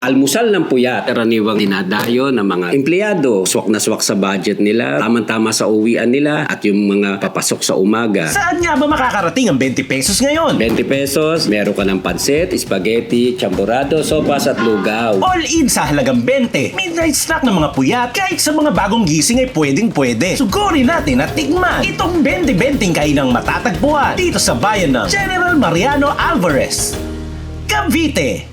Almusal ng puyat, karaniwang dinadayo ng mga empleyado. Swak na swak sa budget nila, tamang-tama sa uwian nila, at yung mga papasok sa umaga. Saan nga ba makakarating ang 20 pesos ngayon? 20 pesos, meron ka ng pansit, spaghetti, champorado, sopas at lugaw. All in sa halagang 20. Midnight snack ng mga puyat kahit sa mga bagong gising ay pwedeng pwede. Sugurin natin at tikman itong 20-20 kainang matatagpuan dito sa bayan ng General Mariano Alvarez. Cavite.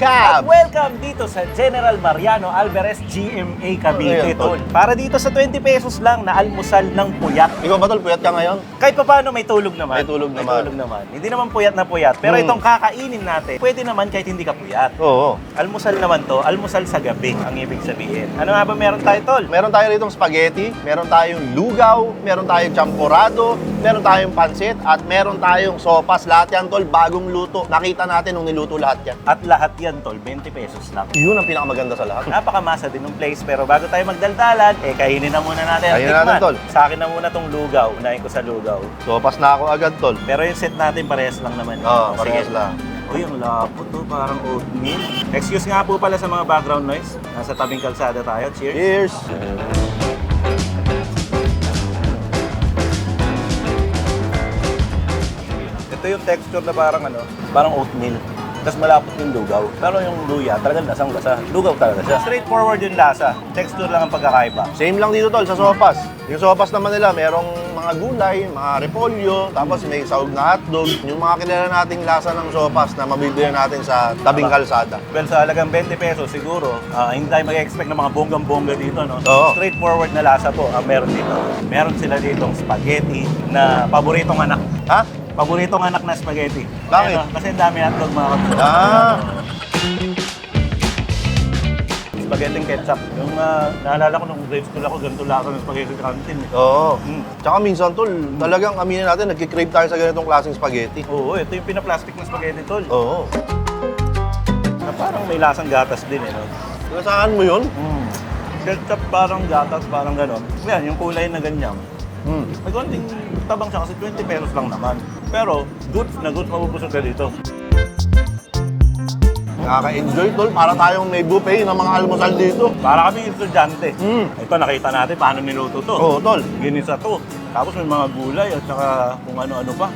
Na mga kab! At welcome dito sa General Mariano Alvarez GMA Cavite, Ayun, tol. Para dito sa 20 pesos lang na almusal ng puyat. Ikaw ba tol, puyat ka ngayon? Kahit pa paano may tulog naman. May tulog naman. tulog naman. Hindi naman puyat na puyat. Pero Hmm. itong kakainin natin, pwede naman kahit hindi ka puyat. Oo. Almusal naman to, almusal sa gabi ang ibig sabihin. Ano nga ba meron tayo, tol? Meron tayo rito spaghetti, meron tayong lugaw, meron tayong champurado, meron tayong pansit, at meron tayong sopas. Lahat yan tol, bagong luto. Nakita natin nung niluto lahat yan. At lahat yan, tol, 20 pesos lang. Yun ang pinakamaganda sa lahat. Napakamasa din ng place, pero bago tayo magdaldalan, eh kainin na muna natin Kainin natin, tol. Sa akin na muna tong lugaw. Unahin ko sa lugaw. Sopas na ako agad tol. Pero yung set natin parehas lang naman. Oo, Sige. parehas lang. Uy, ang lapo to, parang oatmeal. Excuse nga po pala sa mga background noise. Nasa tabing kalsada tayo. Cheers. Cheers! Ito yung texture na parang ano, parang oatmeal. Tapos malapot yung lugaw. Pero yung luya, talagang lasang lasa. Lugaw talaga siya. Straightforward yung lasa. Texture lang ang pagkakaiba. Same lang dito tol, sa sopas. Yung sopas naman nila, merong mga gulay, mga repolyo, tapos may sahog na hotdog. Yung mga kilala nating lasa ng sopas na mabibili natin sa tabing kalsada. Well, sa halagang 20 pesos siguro, ah, hindi tayo mag-expect ng mga bonggang-bongga dito, no? Oo. Straightforward na lasa po ang meron dito. Meron sila ditong spaghetti na paboritong anak. Ha? Paboritong anak na spaghetti. Bakit? Ano, kasi ang dami hotdog mga kapatid. Ah! Spaghetti ketchup. Yung ah, naalala ko nung grade school ako, ganito lasa ng spaghetti canteen. eh. Oo. Mm. Tsaka minsan tol, talagang aminin natin, nagkikrave tayo sa ganitong klaseng spaghetti. Oo, ito yung pinaplastic na spaghetti tol. Oo. Na parang may lasang gatas din eh, no? Nasaan mo yun? Mm. Ketchup parang gatas, parang ganon. Yan, yung kulay na ganyan. Hmm. May konting tabang siya kasi 20 pesos lang naman. Pero goods na goods mabubusog ka dito. Nakaka-enjoy tol, para tayong may buffet ng mga almusal dito. Para kami estudyante. Mm. Ito nakita natin paano niluto to. Oo tol. Ginisa to. Tapos may mga gulay at saka kung ano-ano pa.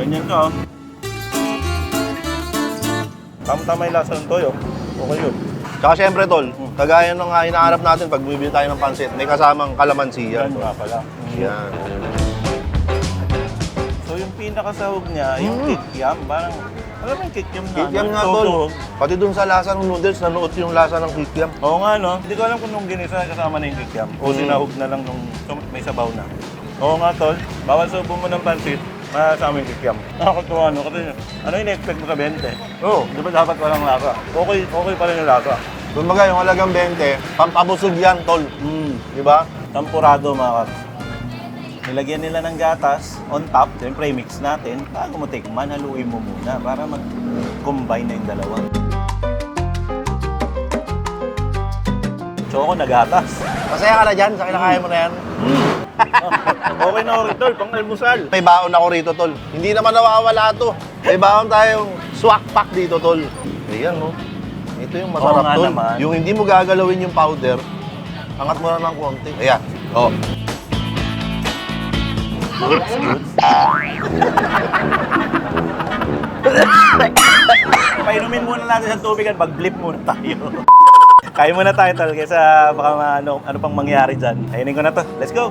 Ganyan ka. oh. Tama-tama yung lasa ng toyo. Okay yun. Tsaka syempre tol, kagaya ng nga hinahanap natin pag bibili tayo ng pansit, may kasamang kalamansi Yan yan. nga pala. Yan. So yung pinakasahog niya, yung Mm. kikiam, parang, alam mo yung kikiam na Kikiam ano, nga tol. Pati dun sa lasa ng noodles, nanuot yung lasa ng kikiam. Oo nga no, hindi ko alam kung nung ginisa kasama na yung kikiam o Mm. sinahog na lang nung may sabaw na. Oo nga tol, bawal subo mo ng pansit, masama yung kikiam. Nakakatuwa no, kasi ano yung expect mo sa 20? Oo. Di ba dapat walang lasa? Okay, okay pa rin yung lasa. Kumbaga yung halagang 20, pampabusog yan tol. Mm. Di ba? Tampurado mga kaps. Nilagyan nila ng gatas on top, siyempre mix natin. Bago mo tikman, haluin mo muna para mag-combine na yung dalawa. Choco na gatas. Masaya ka na dyan sa kinakain mo na yan. okay na okay tol, pang almusal. May baon ako rito tol. Hindi naman nawawala to. May baon tayong swak pack dito tol. Ayan no. Ito yung masarap Oo tol. naman. Yung hindi mo gagalawin yung powder, angat mo na ng konti. Ayan. Oh. Painumin muna natin sa tubig at mag-blip muna tayo. Kaya muna tayo tol, kaysa baka ma- ano, ano pang mangyari dyan. Ayunin ko na to. Let's go!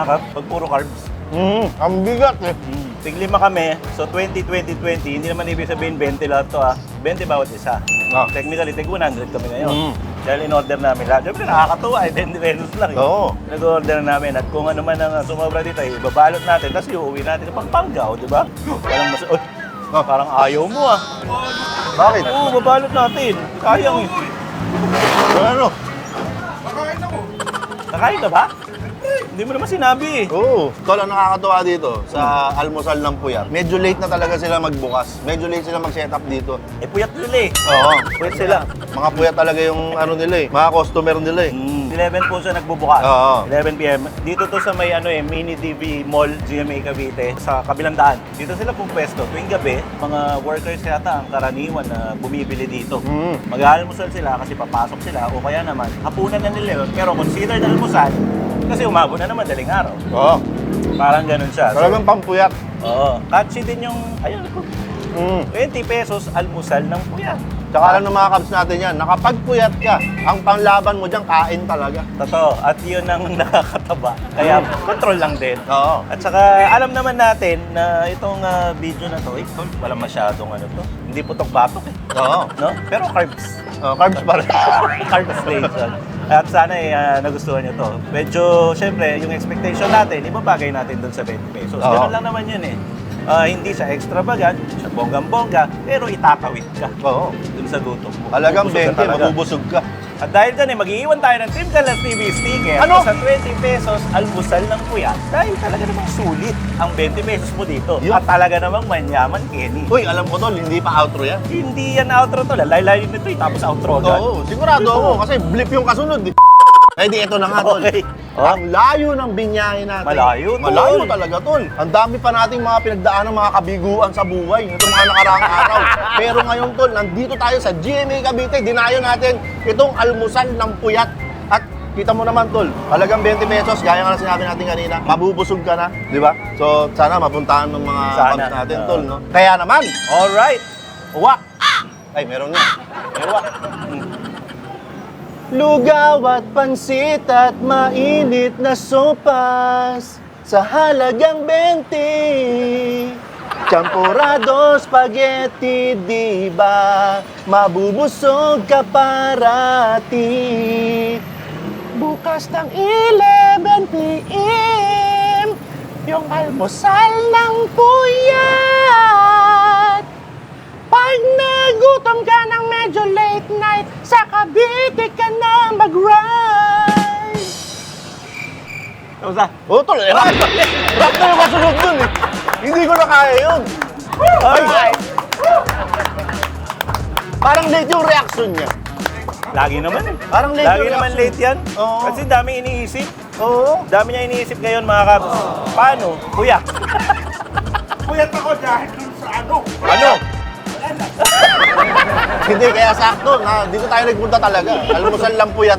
Mga kap, pag puro carbs. Mm, ang bigat eh. Mm. Tiglima kami, so 20, 20, 20, hindi naman ibig sabihin 20 lahat to ah. 20 bawat isa. Ah. Technically, tig 100 kami ngayon. Mm. Dahil in-order namin lahat. Siyempre, nakakatuwa eh, 20 pesos lang. eh. Oo. Nag-order namin at kung ano man ang sumobra dito, eh, ibabalot natin, tapos iuwi natin sa Pampanga, o, di ba? Parang mas... Oh, Ah. parang ayaw mo ah. Bakit? Oo, babalot natin. Kayang eh. Ano? Kakain ka ba? Hindi mo naman sinabi eh. Oo. Tol, ang nakakatuwa dito sa almusal ng puyat, medyo late na talaga sila magbukas. Medyo late sila mag-set up dito. Eh, puyat nila eh. Oo. Puyat sila. Mga puyat talaga yung ano nila eh. Mga customer nila eh. Mm. 11 po siya nagbubukas. Oo. 11 p.m. Dito to sa may ano eh, Mini DV Mall, GMA Cavite, sa kabilang daan. Dito sila pumpesto. Tuwing gabi, mga workers yata ang karaniwan na bumibili dito. Mm. Mag-aalmusal sila kasi papasok sila o kaya naman, hapunan na nila yun. Pero considered almusal kasi umabot na naman daling araw. Oo. Parang ganun siya. So, Talagang pampuyat. Oo. Catchy din yung, ayun, Mm. 20 pesos almusal ng puyat. Tsaka alam ng mga kabs natin yan, nakapagpuyat ka, ang panglaban mo dyan, kain talaga. Totoo. At yun ang nakakataba. Kaya control lang din. Oo. At saka alam naman natin na itong ah, video na to, eh, tol, wala masyadong ano to. Hindi putok-batok eh. Oo. No? Pero carbs. Oh, carbs pa rin. Carb station. At sana eh, ah, nagustuhan nyo to. Medyo, syempre, yung expectation natin, ibabagay natin dun sa 20 pesos. Oo. Ganun lang naman yun eh. Ah, hindi siya extravagant, siya bonggang-bongga, pero itatawid ka Oo. dun sa gutom mo. Mabubusog 20, ka mabubusog ka. At dahil dyan eh, mag-iiwan tayo ng Team Galas TV sticker Ano? sa 20 pesos almusal ng kuya. Dahil talaga namang sulit ang 20 pesos mo dito. Yun. At talaga namang manyaman Kenny. Uy, alam ko tol, hindi pa outro yan. Hindi yan outro to. Lalay nito eh, tapos outro agad. Oo, sigurado ako kasi blip yung kasunod. eh. Eh di ito na nga tol. Okay. Oh. Ang layo ng binyahe natin. Malayo, tol. Malayo talaga tol. Ang dami pa nating mga pinagdaan ng mga kabiguan sa buhay nitong mga nakaraang araw. Pero ngayon tol, nandito tayo sa GMA Cavite. Dinayo natin itong almusal ng puyat. At kita mo naman tol, halagang 20 pesos, gaya nga na sinabi natin kanina, mabubusog ka na, di ba? So sana mapuntahan ng mga Sana. natin tol, no? Kaya naman, Alright. Uwak. ay meron nga. Uwak. Lugaw at pansit at mainit na sopas sa halagang 20. Champurado spaghetti, di ba? Mabubusog ka parati. Bukas ng 11 p.m. Yung almusal ng puyat. Cavite ka na mag-ride. Kamusta? Oo, tol. Eh, rap, rap na yung kasunod dun eh. Hindi ko na kaya yun. Alright. Parang late yung reaction niya. Lagi naman eh. Parang late Lagi yung naman reaction. late yan. Oo. Kasi dami iniisip. Oo. Dami niya iniisip ngayon mga kabs. Paano? Kuya. Puyat ako dahil dun sa ano. Ano? Hindi, kaya sakto. Na, dito tayo nagpunta talaga. Almusal lang po yan.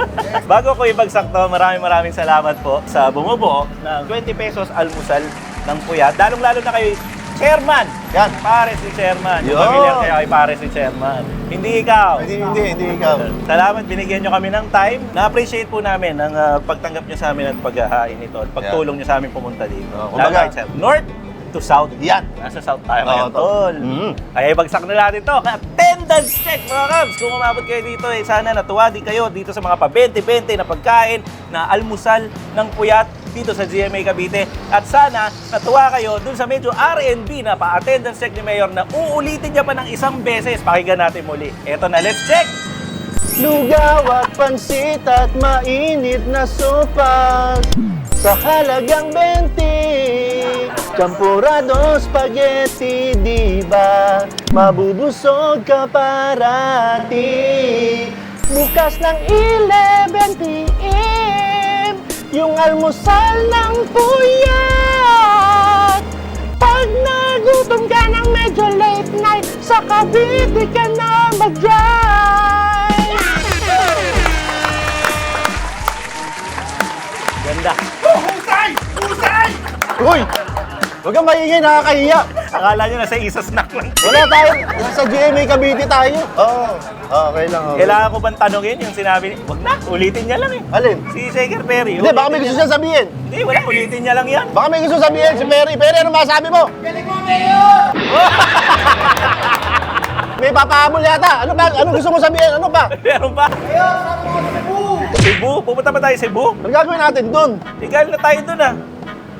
Bago ko ibagsak to, maraming maraming salamat po sa bumubuo ng 20 pesos almusal ng Puyat. Lalong-lalo na kay Chairman. Yan. Pares ni Chairman. Yung Yun. familiar kayo kay Pares ni Chairman. Hindi ikaw. Hindi, hindi, hindi ikaw. Salamat, binigyan nyo kami ng time. Na-appreciate po namin ang ah, pagtanggap nyo sa amin at paghahain nito at pagtulong nyo sa amin pumunta dito. Oh, Lalo kumbaga- North to South. Yan. Nasa South tayo ngayon, tol. tol. Mm. Kaya ibagsak na natin to. Attendance check, mga Cubs. Kung umabot kayo dito, eh, sana natuwa din kayo dito sa mga pa-20-20 na pagkain na almusal ng puyat dito sa GMA Cavite. At sana natuwa kayo dun sa medyo R&B na pa-attendance check ni Mayor na uulitin niya pa ng isang beses. Pakinggan natin muli. Eto na, let's check! Lugaw at pansit at mainit na sopas sa halagang 20. Champurado spaghetti, di ba? Mabubusog ka parati. Bukas ng 11 p.m. Yung almusal ng puyat. Pag nagutom ka ng medyo late night, sa Cavite ka na mag-drive. Ganda. Oh, husay! Husay! Uy! Huwag kang maingay, nakakahiya. Akala nyo nasa isa snack lang. Wala tayo. Nasa GMA Cavite tayo. Oo. okay lang. Okay. Kailangan ko bang tanongin yung sinabi ni... Wag na, ulitin niya lang eh. Alin? Si Shaker Perry. Hindi, baka may gusto niya- siya sabihin. Hindi, wala, ulitin niya lang yan. Baka may gusto sabihin si Perry. Perry, ano masabi mo? May papahabol yata. Ano ba? Ano gusto mo sabihin? Ano ba? Meron pa? Cebu? Pupunta ba tayo Cebu? Ano gagawin natin dun? Igal na tayo dun ah.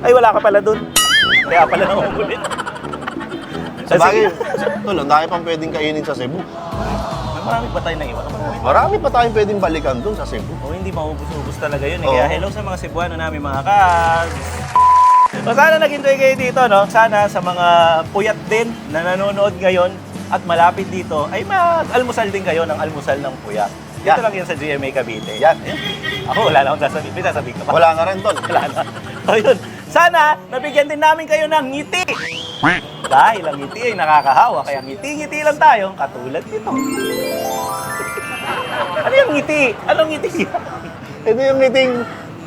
Ay, wala ka pala dun. Kaya pala nang umulit. Sa bagay, tol, ang dami pang pwedeng kainin sa Cebu. Marami pa tayo naiwan. Marami pa tayong pwedeng balikan dun sa Cebu. O hindi maubos-ubos talaga yun. Eh. Oo. Kaya hello sa mga Cebuano namin mga kabs. So sana nag-enjoy kayo dito, no? Sana sa mga puyat din na nanonood ngayon at malapit dito ay mag-almusal din kayo ng almusal ng puyat. Dito Yan. lang yan sa GMA Cavite. Yan. Ako wala lang akong sasabihin. May sasabihin ka pa. Wala nga rin, tol. Wala na. O yun. Sana, nabigyan din namin kayo ng ngiti. Dahil ang ngiti ay nakakahawa, kaya ngiti-ngiti lang tayo, katulad nito. ano yung ngiti? Anong ngiti? Ito yung meeting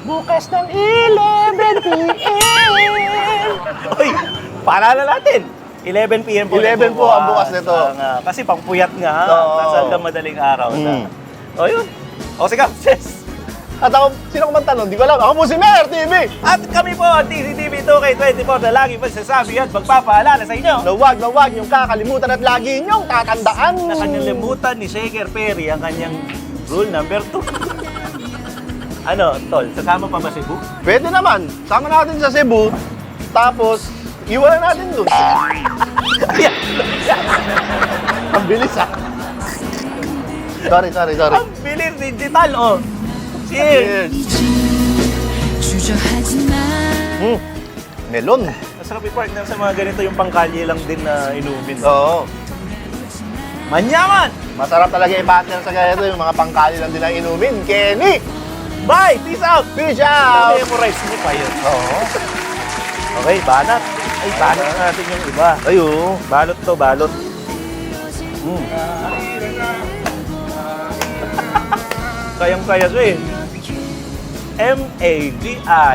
bukas ng 11 p.m. Uy, paalala natin. 11 p.m. po. 11 po ang bukas nito. Ang, ah, kasi pangpuyat nga, Oo. nasa hanggang madaling araw na. Mm. O yun. O sige, sis. At ako, sino ko man tanong? Di ko alam. Ako po si Mayor TV. At kami po ang TCTV 2K24 na lagi magsasabi at magpapaalala sa inyo. Na wag na wag yung kakalimutan at lagi niyong tatandaan. na kanyang limutan ni Shaker Perry ang kanyang rule number 2. ano, Tol, sasama pa ba si Bu? Pwede naman. Sama natin sa Cebu. Tapos, iwan natin. Ayan, Ang bilis ah. Sorry, sorry, sorry. ang bilis digital, oh. Cheers! Mm. Melon. Masarap i-partner sa mga ganito yung pangkalye lang din na inumin. Oo. Manyaman! Masarap talaga i-partner sa ganito yung mga pangkalye lang din na inumin. Kenny! Bye! Peace out! Peace out! Sabi mo pa yun. Oo. Okay, banat. Ay, banat natin yung iba. Ayo. Balot to, balot. Mm. Kayang-kaya ko eh. M-A-G-I-C-C-I-T-Y.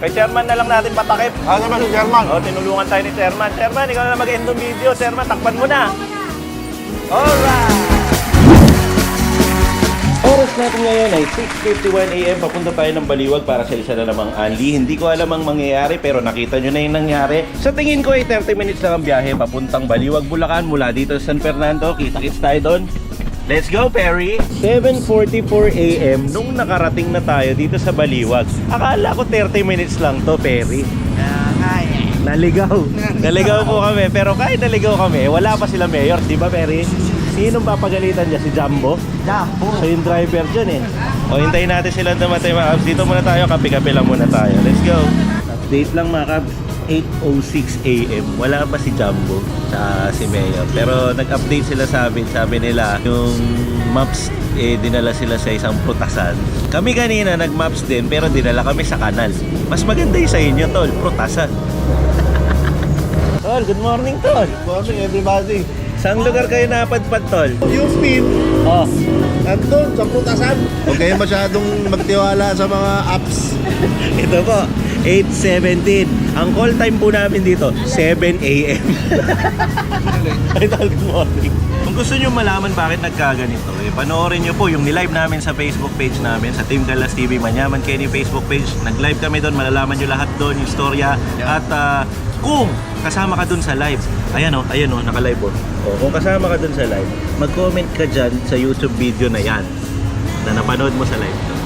Kay chairman na lang natin patakip. Ano naman si German? O, tinulungan tayo ni chairman. Chairman, ikaw na mag-end ng video. Chairman, takpan mo na. Alright! Oras natin ngayon ay 6.51 a.m. Papunta tayo ng Baliwag para sa isa na namang Anli. Hindi ko alam ang mangyayari pero nakita nyo na yung nangyari. Sa tingin ko ay 30 minutes lang ang biyahe papuntang Baliwag, Bulacan mula dito sa San Fernando. Kita-kits tayo doon. Let's go, Perry! 7.44 a.m. nung nakarating na tayo dito sa Baliwag. Akala ko 30 minutes lang to, Perry. Naligaw. Naligaw po kami. Pero kahit naligaw kami, wala pa sila mayor. Di ba, Perry? Sinong papagalitan niya? Si Jumbo? Jumbo. So yung driver dyan eh. O hintayin natin sila dumatay mga kabs. Dito muna tayo. Kape-kape lang muna tayo. Let's go. Update lang mga kabs. 8.06 a.m. Wala pa si Jumbo sa si Mayor. Pero nag-update sila sa amin. Sabi nila yung maps eh dinala sila sa isang prutasan. Kami kanina nag-maps din pero dinala kami sa kanal. Mas maganda yung sa inyo, tol. Prutasan. Tol, good morning, Tol. Good morning everybody. Saan lugar kayo napadpad, Tol? Yung pin, Oh, nandun sa putasan. Huwag kayo masyadong magtiwala sa mga apps. ito po. 8.17. Ang call time po namin dito, 7 a.m. Good morning. Kung gusto nyo malaman bakit nagkaganito, eh, panoorin nyo po yung nilive namin sa Facebook page namin, sa Team Galas TV Manyaman Kenny Facebook page. Nag-live kami doon, malalaman nyo lahat doon, yung storya. At ah, kung kasama ka doon sa live, ayan o, ayan o, naka-live o. O, kung kasama ka doon sa live, mag-comment ka dyan sa YouTube video na yan na napanood mo sa live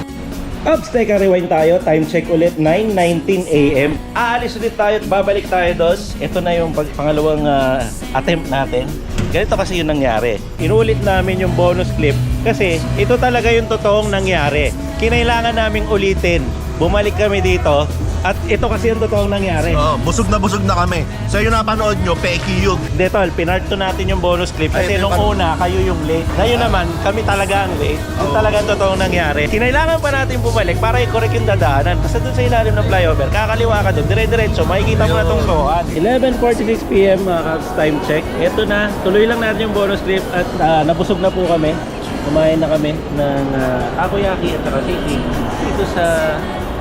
Ups, teka, rewind tayo. Time check ulit, 9.19 a.m. Aalis ulit tayo at babalik tayo doon. Ito na yung pag- pangalawang ah, attempt natin. Ganito kasi yung nangyari. Inulit namin yung bonus clip kasi ito talaga yung totoong nangyari. Kinailangan naming ulitin. Bumalik kami dito at ito kasi yung totoong nangyari. Oh, busog na busog na kami. Sa iyo napanood nyo, peki yun. Hindi tol, pinart to natin yung bonus clip kasi Ay, nung pan- una, kayo yung late. Ngayon naman, kami talaga ang late. Yung talaga ang totoong nangyari. Kinailangan pa natin bumalik para i-correct yung dadaanan. Kasi doon sa ilalim ng flyover, kakaliwa ka doon, dire-diretso, makikita mo na tong sohan. 11.46pm mga Cubs time check. Ito na, tuloy lang natin yung bonus clip at ah, nabusog na po kami. Kumain na kami ng uh, takoyaki at saka dito sa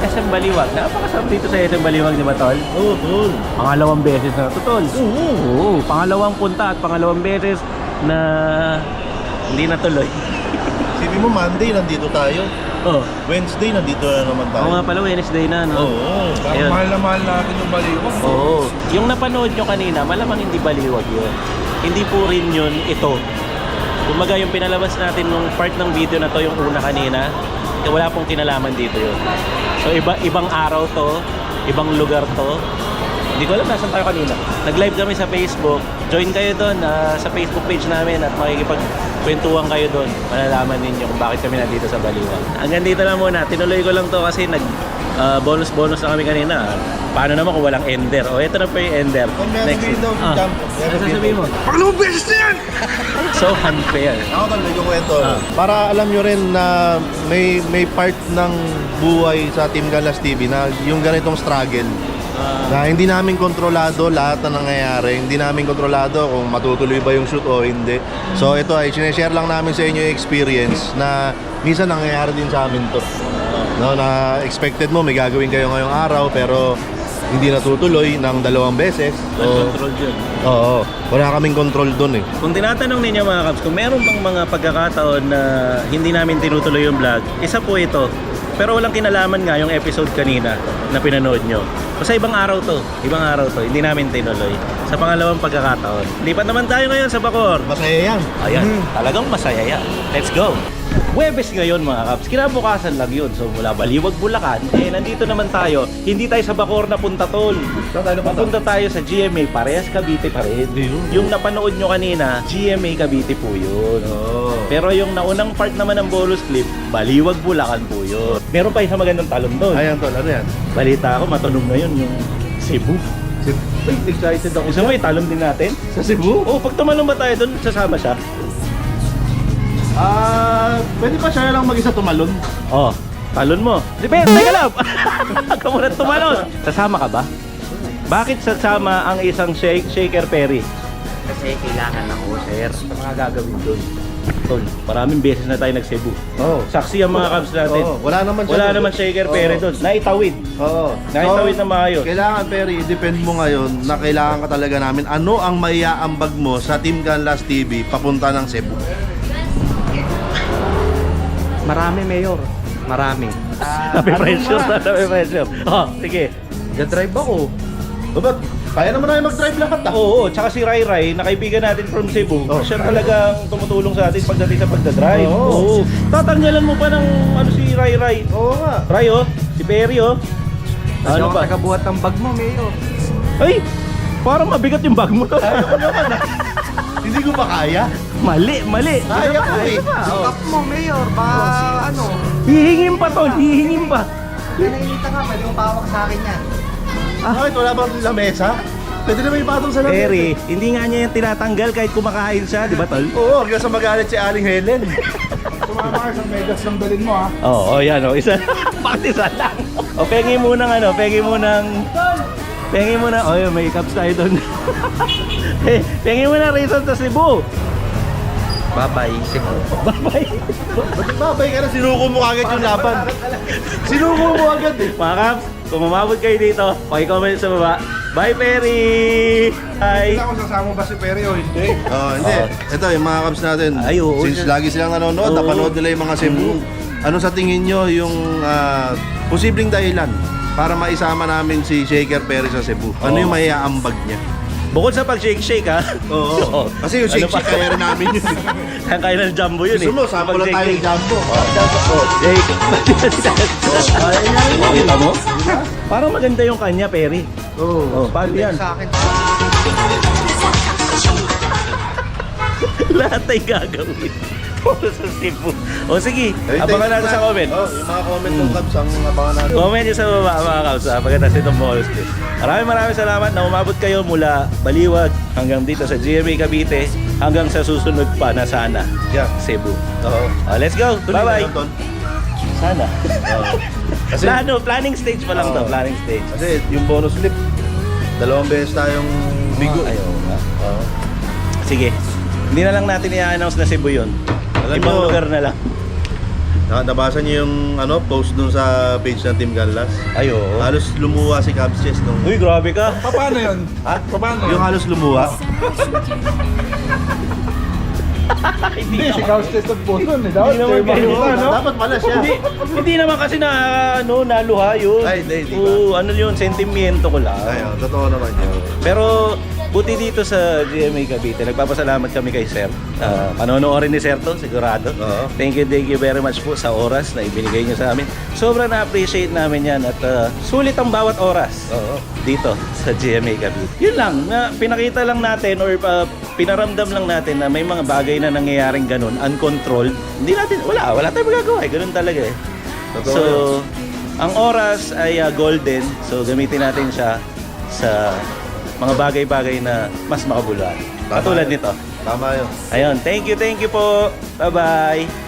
SM Baliwag. Napakasarap dito sa SM Baliwag, di ba, Tol? Oo, tol. Pangalawang beses na to, Tol. Oo. Oo, pangalawang punta at pangalawang beses na hindi natuloy. Sabi mo, Monday, nandito tayo. Oh, Wednesday, nandito na naman tayo. ako nga pala Wednesday na, no? Oo. Ayun. Mahal na mahal natin yung baliwag. Oo. Yung napanood nyo kanina, malamang hindi baliwag yun. Hindi po rin yun ito. Kumbaga yung pinalabas natin nung part ng video na to, yung una kanina, wala pong kinalaman dito yun. So iba, ibang araw to, ibang lugar to. Hindi ko alam nasan tayo kanina. Nag-live kami sa Facebook. Join kayo doon ah, sa Facebook page namin at makikipagkwentuhan kayo doon. Malalaman ninyo kung bakit kami nandito sa Baliwag. Hanggang dito lang muna. Tinuloy ko lang to kasi nag ah, bonus-bonus na kami kanina. Paano naman kung walang ender? O, ito na po yung ender. Kung meron dito, Ah, ano sasabihin mo? Pangalawang beses na yan! So unfair. Ako tol, medyo kwento. Ah. Para alam nyo rin na may may part ng buhay sa Team Galas TV na yung ganitong struggle. na hindi namin kontrolado lahat na nangyayari. Hindi namin kontrolado kung matutuloy ba yung shoot o hindi. So ito ay sineshare lang namin sa inyo yung experience na minsan nangyayari din sa amin to. No, na expected mo may gagawin kayo ngayong araw pero hindi natutuloy ng dalawang beses. So, Control yun. oo, wala kaming control doon eh. Kung tinatanong ninyo mga Cubs, kung meron bang mga pagkakataon na hindi namin tinutuloy yung vlog, isa po ito. Pero walang kinalaman nga yung episode kanina na pinanood nyo. Sa ibang araw to, ibang araw to, hindi namin tinuloy. Sa pangalawang pagkakataon. Lipat naman tayo ngayon sa Bacor. Masaya yan. Ayan, talagang masaya yan. Let's go! Webes ngayon mga Kaps, kinabukasan lang yun. So mula Baliwag, Bulacan, eh nandito naman tayo. Hindi tayo sa Bacor na punta tol. Papunta tayo sa GMA, parehas Cavite pa rin. Yung napanood nyo kanina, GMA Cavite po yun. Pero yung naunang part naman ng bonus clip, Baliwag, Bulacan po yun. Meron pa isang magandang talon doon. Ayan tol, ano yan? Balita ako, matunog na yun yung Cebu. Ay, excited ako. Gusto mo italon din natin? Sa Cebu? Oo, pag tumalon ba tayo doon, sasama siya? Ah, pwede pa siya lang mag-isa tumalon? Oh, talon mo. Depende, teka lang. Huwag ka muna tumalon. Sasama ka ba? Bakit sasama ang isang shake, shaker Perry? Kasi kailangan ako, sir, sa mga gagawin doon. Tol, maraming beses na tayo nag-Cebu. Oo. Saksi ang mga Cubs natin. Oo, wala naman siya Wala doon. naman shaker Oo. Perry doon. Naitawid. Oo. Naitawid na maayos. Kailangan, Perry, i-depend mo ngayon na kailangan ka talaga namin. Ano ang maiaambag mo sa Team Ganlas TV papunta ng Cebu? Marami, Mayor. Marami. Sabi pressure, sabi pressure. Oh, sige. Ga-drive ako. O ba't? Kaya naman namin mag-drive lahat ah. Oo, tsaka si Rai Rai, na kaibigan natin from Cebu, Oh. siya talagang tumutulong sa atin pagdating sa pagdadrive. Oo. Oo. Tatanggalan mo pa ng ano si Rai Rai. Oo nga. Rai oh, si Perry oh. Ano Ano ba? tagabuhat ng bag mo, Mayor. Ay, parang mabigat yung bag mo to. Hindi ko pa kaya. mali, mali. Kaya ko eh. Yung cup mo, Mayor. Baka ano. Hihingin pa to, hihingin pa. Yan nainita nga, pwede mong pawak sa akin yan. Bakit wala bang lamesa? Pwede naman ipatong sa lamesa. Perry, hindi nga niya yung tinatanggal kahit kumakain siya, di ba tol? Oo, hanggang sa magalit si Aling Helen. Sumama ka sa Vegas lang dalin mo ha. Oo, oh, yan oh, isa. Bakit isa lang? O, pengi mo ng ano, pengi mo ng... Pengi mo na, oh yun, may cups tayo doon. pengi mo na reason sa Cebu. Bye-bye. Ba't babay ka na? Sinuko mo agad yung laban. Sinuko mo agad eh. Mga Caps, kung umabot kayo dito, pakicomment sa baba. Bye, Perry! Bye! Hindi ako sasama ba si Perry o hindi? Oh, hindi. Ito yung mga Cubs natin. Ay, oo. Since lagi silang nanonood, Oo. napanood nila yung mga Cebu. Ano sa tingin nyo yung ah, posibleng dahilan para maisama namin si Shaker Perry sa Cebu? Ano Oo. yung maiaambag niya? Bukod sa pag-shake-shake, ha? Oo. Kasi yung Ano shake-shake kaya rin namin yun. Kaya kaya ng jumbo yun, Gusto eh. mo, sample lang tayo ng Pag-shake-shake. jumbo. Oh, shake. Oh, kita mo? Parang maganda yung kanya, Perry. Oo. Oh, paano yan? Sa akin. Lahat ay gagawin. Puro sa Cebu. O sige, abangan natin sa comment. Oh, yung mga comment ng Cubs ang abangan natin. Comment nyo sa baba mga kaps ha, pagkatapos itong bonus clip. Maraming maraming salamat na umabot kayo mula Baliwag hanggang dito sa GMA Cavite hanggang sa susunod pa na sana Yeah. Cebu. Oo. Oh, let's go. Tuloy na Bye-bye. lang, Tol. Sana. Kasi, Plano, planning stage pa lang to, Oo. planning stage. kasi yung bonus flip, dalawang beses tayong bigo. Ayaw nga. Oo. Sige. Hindi na lang natin i-announce na Cebu yun. Alam Ibang nyo- lugar na lang. Na- Nabasa niyo yung ano, post dun sa page ng Team Gallas? Ayo. Halos lumuha si Cubs Chess nung... Uy, grabe ka. Paano yun? Ha? Paano? Yung halos lumuha? Hindi, si Couch Test of Boston eh. Dapat Hindi naman Jay Mario ganun. ka, no? Dapat pala siya. Hindi, hindi naman kasi na ano, naluha yun. Ay, hindi, hindi ba? Oo, ano yun, sentimiento ko lang. Ay, oh, totoo naman yun. Pero buti dito sa GMA Cavite, nagpapasalamat kami kay Sir. Uh, panonoorin ni Sir to, sigurado. Oo. Thank you, thank you very much po sa oras na ibinigay niyo sa amin. Sobrang na-appreciate namin yan at uh, sulit ang bawat oras Oo. dito sa GMA Cavite. Yun lang, na pinakita lang natin or uh, pinaramdam lang natin na may mga bagay na nangyayaring ganun, uncontrolled. Hindi natin, wala, wala tayong magagawa. eh. Ganun talaga eh. Totoo So, ang oras ay uh, golden. So, gamitin natin siya sa mga bagay-bagay na mas makabuluhan. Katulad nito. Tama yun. Ayun, thank you, thank you po. Bye-bye.